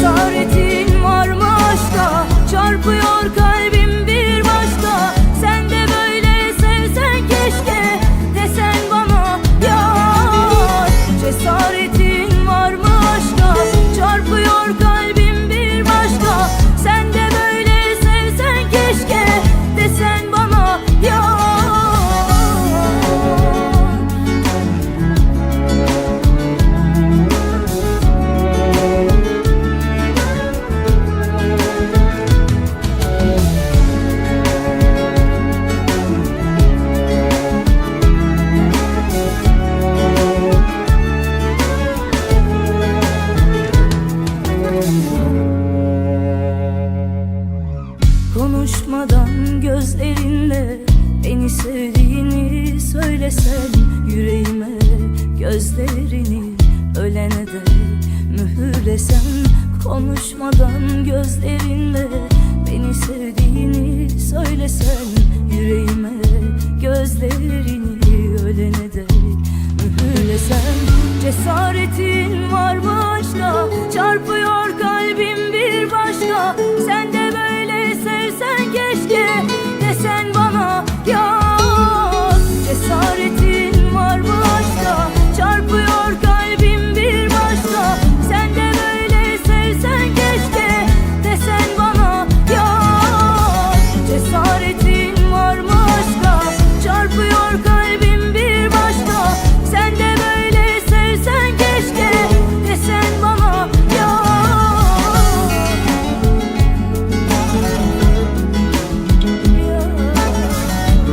Cesaretin Konuşmadan gözlerinle beni sevdiğini söylesen yüreğime gözlerini ölene dek mühürlesen konuşmadan gözlerinle beni sevdiğini söylesen yüreğime gözlerini ölene dek mühürlesen. Cesaretin var mı